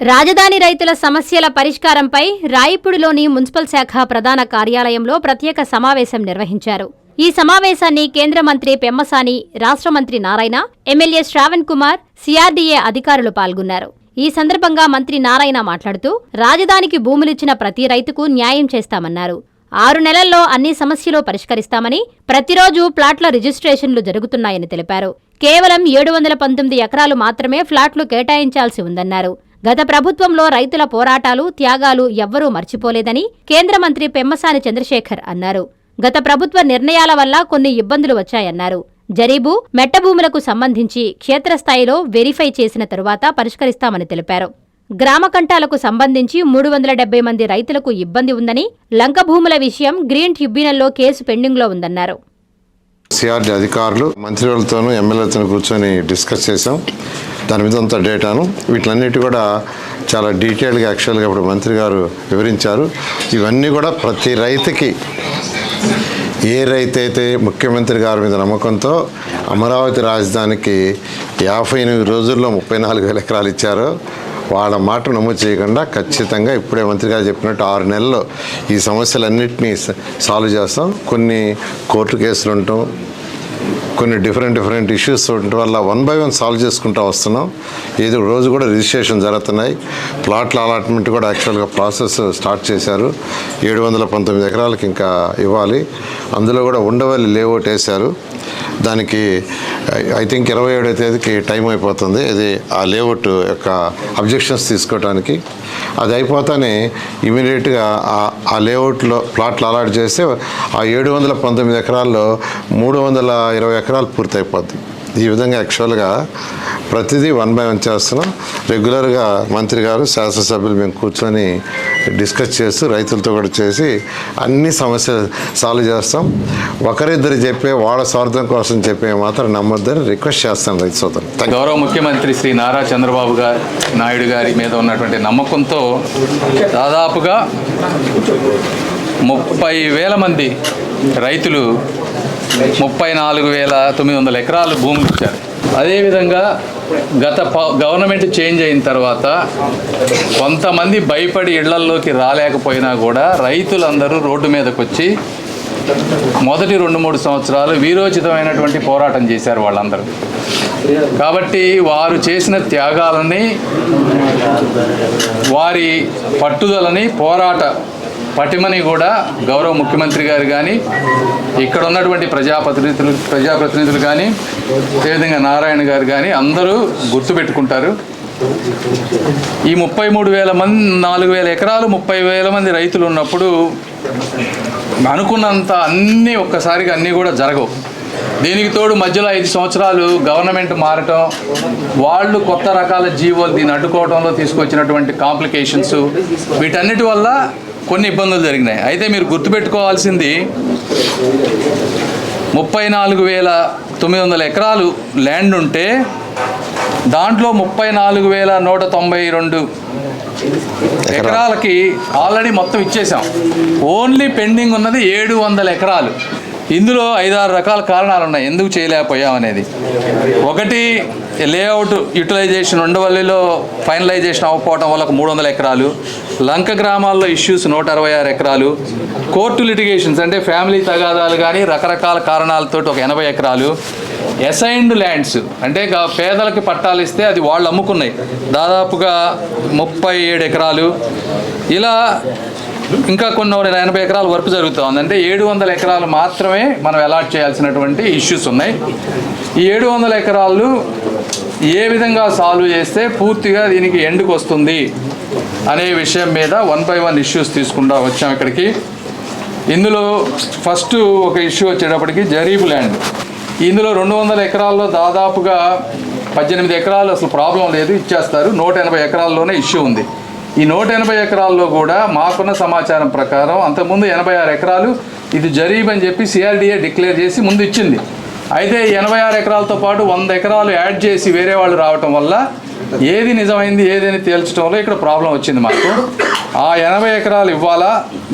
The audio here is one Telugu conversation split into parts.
రాజధాని రైతుల సమస్యల పరిష్కారంపై రాయపూడిలోని మున్సిపల్ శాఖ ప్రధాన కార్యాలయంలో ప్రత్యేక సమావేశం నిర్వహించారు. ఈ సమావేశాన్ని కేంద్ర మంత్రి పెమ్మసాని రాష్ట్ర మంత్రి నారాయణ ఎమ్మెల్యే శ్రావణ్ కుమార్ సిఆర్డీఏ అధికారులు పాల్గొన్నారు. ఈ సందర్భంగా మంత్రి నారాయణ మాట్లాడుతూ రాజధానికి భూములిచ్చిన ప్రతి రైతుకు న్యాయం చేస్తామన్నారు. ఆరు నెలల్లో అన్ని సమస్యలు పరిష్కరిస్తామని ప్రతిరోజు ప్లాట్ల రిజిస్ట్రేషన్లు జరుగుతున్నాయని తెలిపారు. కేవలం ఏడు వందల పంతొమ్మిది ఎకరాలు మాత్రమే ఫ్లాట్లు కేటాయించాల్సి ఉందన్నారు. గత ప్రభుత్వంలో రైతుల పోరాటాలు త్యాగాలు ఎవ్వరూ మర్చిపోలేదని కేంద్ర మంత్రి పెమ్మసాని చంద్రశేఖర్ అన్నారు. గత ప్రభుత్వ నిర్ణయాల వల్ల కొన్ని ఇబ్బందులు వచ్చాయన్నారు. జరీబు మెట్ట భూములకు సంబంధించి క్షేత్రస్థాయిలో వెరిఫై చేసిన తరువాత పరిష్కరిస్తామని తెలిపారు. గ్రామ కంటాలకు సంబంధించి మూడు వందల డెబ్బై మంది రైతులకు ఇబ్బంది ఉందని లంక భూముల విషయం గ్రీన్ ట్రిబ్యునల్లో కేసు పెండింగ్లో ఉందన్నారు. సిఆర్డి అధికారులు మంత్రివర్లతోనూ ఎమ్మెల్యేలతోనూ కూర్చొని డిస్కస్ చేశాం. దాని మీద అంత డేటాను. వీటిలన్నిటి కూడా చాలా డీటెయిల్గా యాక్చువల్గా ఇప్పుడు మంత్రి గారు వివరించారు. ఇవన్నీ కూడా ప్రతి రైతుకి ఏ రైతు అయితే ముఖ్యమంత్రి గారి మీద నమ్మకంతో అమరావతి రాజధానికి యాభై ఎనిమిది రోజుల్లో ముప్పై నాలుగు వేల ఎకరాలు ఇచ్చారో వాళ్ళ మాట నమోదు చేయకుండా ఖచ్చితంగా ఇప్పుడే మంత్రి గారు చెప్పినట్టు ఆరు నెలల్లో ఈ సమస్యలన్నింటినీ స- సాల్వ్ చేస్తాం. కొన్ని కోర్టు కేసులు ఉంటాం కొన్ని డిఫరెంట్ డిఫరెంట్ ఇష్యూస్ ఉండటం వల్ల వన్ బై వన్ సాల్వ్ చేసుకుంటూ వస్తున్నాం. ఏదో రోజు కూడా రిజిస్ట్రేషన్ జరుగుతున్నాయి. ప్లాట్ల అలాట్మెంట్ కూడా యాక్చువల్గా ప్రాసెస్ స్టార్ట్ చేశారు. ఏడు వందల పంతొమ్మిది ఎకరాలకు ఇంకా ఇవ్వాలి. అందులో కూడా ఉండవల్లి లేఅవుట్ వేశారు. దానికి ఐ థింక్ ఇరవై ఏడో తేదీకి టైం అయిపోతుంది. ఇది ఆ లేఅవుట్ యొక్క అబ్జెక్షన్స్ తీసుకోవడానికి అది అయిపోతానే ఇమీడియట్గా ఆ- ఆ లేఅవుట్లో ప్లాట్లు అలాట్ చేస్తే ఆ ఏడు వందల పంతొమ్మిది ఎకరాల్లో మూడు వందల ఇరవై ఎకరాలు పూర్తయిపోద్ది. ఈ విధంగా యాక్చువల్గా ప్రతిదీ వన్ బై వన్ చేస్తున్నాం. రెగ్యులర్గా మంత్రి గారు శాసనసభ్యులు మేము కూర్చొని డిస్కస్ చేస్తూ రైతులతో కూడా చేసి అన్ని సమస్యలు సాల్వ్ చేస్తాం. ఒకరిద్దరు చెప్పే వాళ్ళ స్వార్థం కోసం చెప్పే మాత్రం నమ్మొద్దని రిక్వెస్ట్ చేస్తాను రైతు సోదరు గౌరవ ముఖ్యమంత్రి శ్రీ నారా చంద్రబాబు గారి నాయుడు గారి మీద ఉన్నటువంటి నమ్మకంతో దాదాపుగా ముప్పై వేల మంది రైతులు ముప్పై నాలుగు వేల తొమ్మిది వందల ఎకరాలు భూములు ఇచ్చారు అదేవిధంగా గత ప- గవర్నమెంట్ చేంజ్ అయిన తర్వాత కొంతమంది భయపడి ఇళ్ళల్లోకి రాలేకపోయినా కూడా రైతులందరూ రోడ్డు మీదకి వచ్చి మొదటి రెండు మూడు సంవత్సరాలు వీరోచితమైనటువంటి పోరాటం చేశారు వాళ్ళందరూ. కాబట్టి వారు చేసిన త్యాగాలని వారి పట్టుదలని పోరాట పటిమని కూడా గౌరవ ముఖ్యమంత్రి గారు కానీ ఇక్కడ ఉన్నటువంటి ప్రజాప్రతినిధులు ప్రజాప్రతినిధులు కానీ అదేవిధంగా నారాయణ గారు కానీ అందరూ గుర్తుపెట్టుకుంటారు ఈ ముప్పై మూడు వేల మంది నాలుగు వేల ఎకరాలు ముప్పై వేల మంది రైతులు ఉన్నప్పుడు అనుకున్నంత అన్నీ ఒక్కసారిగా అన్నీ కూడా జరగవు. దీనికి తోడు మధ్యలో ఐదు సంవత్సరాలు గవర్నమెంట్ మారటం వాళ్ళు కొత్త రకాల జీవోలు దీన్ని అడ్డుకోవడంలో తీసుకొచ్చినటువంటి కాంప్లికేషన్స్ వీటన్నిటి వల్ల కొన్ని ఇబ్బందులు జరిగినాయి. అయితే మీరు గుర్తుపెట్టుకోవాల్సింది ముప్పై నాలుగు వేల తొమ్మిది వందల ఎకరాలు ల్యాండ్ ఉంటే దాంట్లో ముప్పై నాలుగు వేల నూట తొంభై రెండు ఎకరాలకి ఆల్రెడీ మొత్తం ఇచ్చేసాం. ఓన్లీ పెండింగ్ ఉన్నది ఏడు వందల ఎకరాలు. ఇందులో ఐదారు రకాల కారణాలు ఉన్నాయి. ఎందుకు చేయలేకపోయాం అనేది. ఒకటి లేఅవుట్ యూటిలైజేషన్ ఉండవల్లిలో ఫైనలైజేషన్ అవ్వకపోవడం వల్ల ఒక మూడు వందల ఎకరాలు. లంక గ్రామాల్లో ఇష్యూస్ నూట అరవై ఆరు ఎకరాలు. కోర్టు లిటిగేషన్స్ అంటే ఫ్యామిలీ తగాదాలు కానీ రకరకాల కారణాలతో ఒక ఎనభై ఎకరాలు. అసైన్డ్ ల్యాండ్స్ అంటే పేదలకి పట్టాలు ఇస్తే అది వాళ్ళు అమ్ముకున్నాయి. దాదాపుగా ముప్పై ఏడు ఎకరాలు. ఇలా ఇంకా కొన్ని ఒక ఎనభై ఎకరాల వర్క్ జరుగుతూ ఉందంటే ఏడు వందల ఎకరాలు మాత్రమే మనం అలాట్ చేయాల్సినటువంటి ఇష్యూస్ ఉన్నాయి. ఈ ఏడు వందల ఎకరాలు ఏ విధంగా సాల్వ్ చేస్తే పూర్తిగా దీనికి ఎండుకు వస్తుంది అనే విషయం మీద వన్ బై వన్ ఇష్యూస్ తీసుకుంటా వచ్చాం ఇక్కడికి. ఇందులో ఫస్ట్ ఒక ఇష్యూ వచ్చేటప్పటికి జరీఫ్ ల్యాండ్ ఇందులో రెండు వందల ఎకరాల్లో దాదాపుగా పద్దెనిమిది ఎకరాలు అసలు ప్రాబ్లం లేదు ఇచ్చేస్తారు. నూట ఎనభై ఎకరాల్లోనే ఇష్యూ ఉంది. ఈ నూట ఎనభై ఎకరాల్లో కూడా మాకున్న సమాచారం ప్రకారం అంతకుముందు ఎనభై ఆరు ఎకరాలు ఇది జరీబ్ అని చెప్పి సిఆర్డీఏ డిక్లేర్ చేసి ముందు ఇచ్చింది. అయితే ఎనభై ఆరు ఎకరాలతో పాటు వంద ఎకరాలు యాడ్ చేసి వేరే వాళ్ళు రావటం వల్ల ఏది నిజమైంది ఏదని తేల్చడంలో ఇక్కడ ప్రాబ్లం వచ్చింది మాకు. ఆ ఎనభై ఎకరాలు ఇవ్వాలా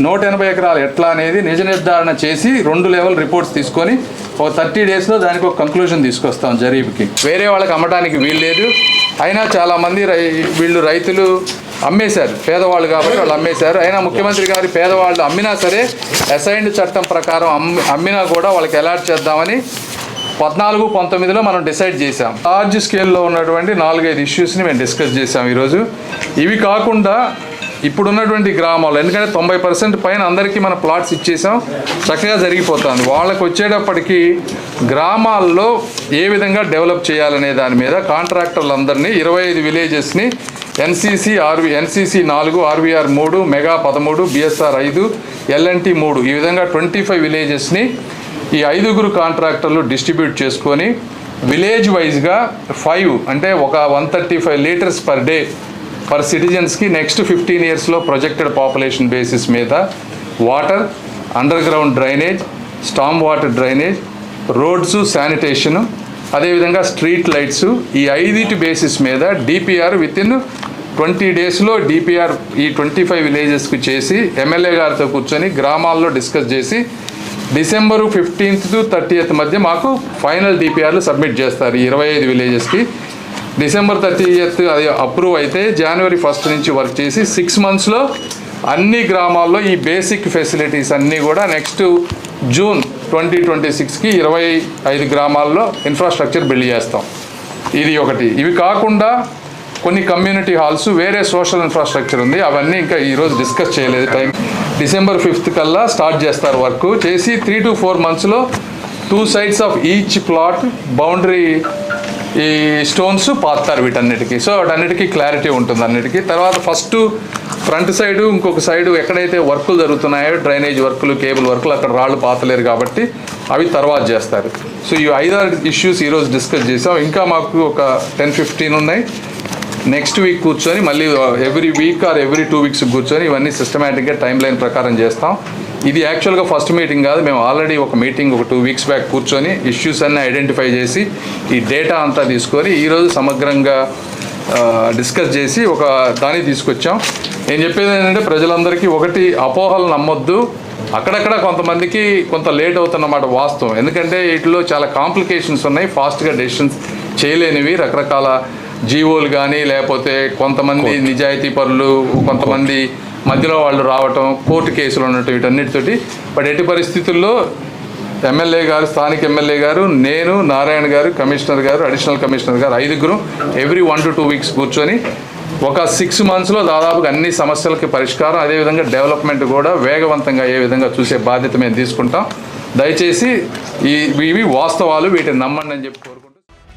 నూట ఎనభై ఎకరాలు ఎట్లా అనేది నిజ నిర్ధారణ చేసి రెండు లెవెల్ రిపోర్ట్స్ తీసుకొని ఒక థర్టీ డేస్లో దానికి ఒక కంక్లూజన్ తీసుకొస్తాం జరీబ్కి. వేరే వాళ్ళకి అమ్మడానికి వీలు లేదు. అయినా చాలామంది రై వీళ్ళు రైతులు అమ్మేశారు పేదవాళ్ళు కాబట్టి వాళ్ళు అమ్మేశారు. అయినా ముఖ్యమంత్రి గారి పేదవాళ్ళు అమ్మినా సరే అసైన్డ్ చట్టం ప్రకారం అమ్మి అమ్మినా కూడా వాళ్ళకి అలాట్ చేద్దామని పద్నాలుగు పంతొమ్మిదిలో మనం డిసైడ్ చేసాం లార్జ్ స్కేల్లో ఉన్నటువంటి నాలుగైదు ఇష్యూస్ని మేము డిస్కస్ చేసాం ఈరోజు. ఇవి కాకుండా ఇప్పుడున్నటువంటి గ్రామాలు ఎందుకంటే తొంభై పర్సెంట్ పైన అందరికీ మన ప్లాట్స్ ఇచ్చేసాం చక్కగా జరిగిపోతుంది. వాళ్ళకు వచ్చేటప్పటికి గ్రామాల్లో ఏ విధంగా డెవలప్ చేయాలనే దాని మీద కాంట్రాక్టర్లందరినీ ఇరవై ఐదు విలేజెస్ని ఎన్సీసీ ఆర్వి ఎన్సీసీ నాలుగు ఆర్వీఆర్ మూడు మెగా పదమూడు బిఎస్ఆర్ ఐదు ఎల్ఎన్టీ మూడు. ఈ విధంగా ట్వంటీ ఫైవ్ విలేజెస్ని ఈ ఐదుగురు కాంట్రాక్టర్లు డిస్ట్రిబ్యూట్ చేసుకొని విలేజ్ వైజ్గా ఫైవ్ అంటే ఒక one thirty five litres per day per సిటిజన్స్కి next fifteen ఇయర్స్లో ప్రొజెక్టెడ్ పాపులేషన్ బేసిస్ మీద water underground drainage storm water drainage roads sanitation అదేవిధంగా స్ట్రీట్ లైట్స్ ఈ ఐదిటి బేసిస్ మీద డిపిఆర్ విత్ ఇన్ ట్వంటీ డేస్లో డిపిఆర్ ఈ ట్వంటీ ఫైవ్ విలేజెస్కి చేసి ఎమ్మెల్యే గారితో కూర్చొని గ్రామాల్లో డిస్కస్ చేసి డిసెంబరు ఫిఫ్టీన్త్ టు థర్టీయత్ మధ్య మాకు ఫైనల్ డిపిఆర్లు సబ్మిట్ చేస్తారు ఇరవై ఐదు విలేజెస్కి. డిసెంబర్ థర్టీయత్ అది అప్రూవ్ అయితే జనవరి ఫస్ట్ నుంచి వర్క్ చేసి సిక్స్ మంత్స్లో అన్ని గ్రామాల్లో ఈ బేసిక్ ఫెసిలిటీస్ అన్నీ కూడా నెక్స్ట్ జూన్ ట్వంటీ ట్వంటీ సిక్స్కి ఇరవై ఐదు గ్రామాల్లో ఇన్ఫ్రాస్ట్రక్చర్ బిల్డ్ చేస్తాం. ఇది ఒకటి. ఇవి కాకుండా కొన్ని కమ్యూనిటీ హాల్స్ వేరే సోషల్ ఇన్ఫ్రాస్ట్రక్చర్ ఉంది. అవన్నీ ఇంకా ఈరోజు డిస్కస్ చేయలేదు. టైం డిసెంబర్ ఫిఫ్త్ కల్లా స్టార్ట్ చేస్తారు వర్క్ చేసి త్రీ టు ఫోర్ మంత్స్లో two sides of each plot boundary ఈ స్టోన్స్ పాతారు వీటన్నిటికీ. సో వాటన్నిటికీ క్లారిటీ ఉంటుంది అన్నిటికీ. తర్వాత ఫస్ట్ ఫ్రంట్ సైడ్ ఇంకొక సైడ్ ఎక్కడైతే వర్కులు జరుగుతున్నాయో డ్రైనేజ్ వర్కులు కేబుల్ వర్కులు అక్కడ రాళ్ళు పాతలేరు కాబట్టి అవి తర్వాత చేస్తారు. సో ఈ ఐదారు ఇష్యూస్ ఈరోజు డిస్కస్ చేసాం. ఇంకా మాకు ఒక టెన్ ఫిఫ్టీన్ ఉన్నాయి. నెక్స్ట్ వీక్ కూర్చొని మళ్ళీ every week or every two weeks కూర్చొని ఇవన్నీ సిస్టమేటిక్గా టైం లైన్ ప్రకారం చేస్తాం. ఇది యాక్చువల్గా ఫస్ట్ మీటింగ్ కాదు మేము ఆల్రెడీ ఒక మీటింగ్ ఒక టూ వీక్స్ బ్యాక్ కూర్చొని ఇష్యూస్ అన్నీ ఐడెంటిఫై చేసి ఈ డేటా అంతా తీసుకొని ఈరోజు సమగ్రంగా డిస్కస్ చేసి ఒక దాన్ని తీసుకొచ్చాం. నేను చెప్పేది ఏంటంటే ప్రజలందరికీ ఒకటి అపోహలు నమ్మొద్దు. అక్కడక్కడ కొంతమందికి కొంత లేట్ అవుతున్నమాట వాస్తవం. ఎందుకంటే వీటిలో చాలా కాంప్లికేషన్స్ ఉన్నాయి. ఫాస్ట్గా డెసిషన్స్ చేయలేనివి రకరకాల జీవోలు కానీ లేకపోతే కొంతమంది నిజాయితీ పరులు కొంతమంది మధ్యలో వాళ్ళు రావటం కోర్టు కేసులు ఉన్నట్టు వీటన్నిటితోటి. బట్ ఎట్టి పరిస్థితుల్లో ఎమ్మెల్యే గారు స్థానిక ఎమ్మెల్యే గారు నేను నారాయణ గారు కమిషనర్ గారు అడిషనల్ కమిషనర్ గారు ఐదుగురు every one to two weeks కూర్చొని ఒక సిక్స్ మంత్స్లో దాదాపుగా అన్ని సమస్యలకి పరిష్కారం అదేవిధంగా డెవలప్మెంట్ కూడా వేగవంతంగా అయ్యే విధంగా చూసే బాధ్యత మేము తీసుకుంటాం. దయచేసి ఈ ఇవి వాస్తవాలు వీటిని నమ్మండి అని చెప్పి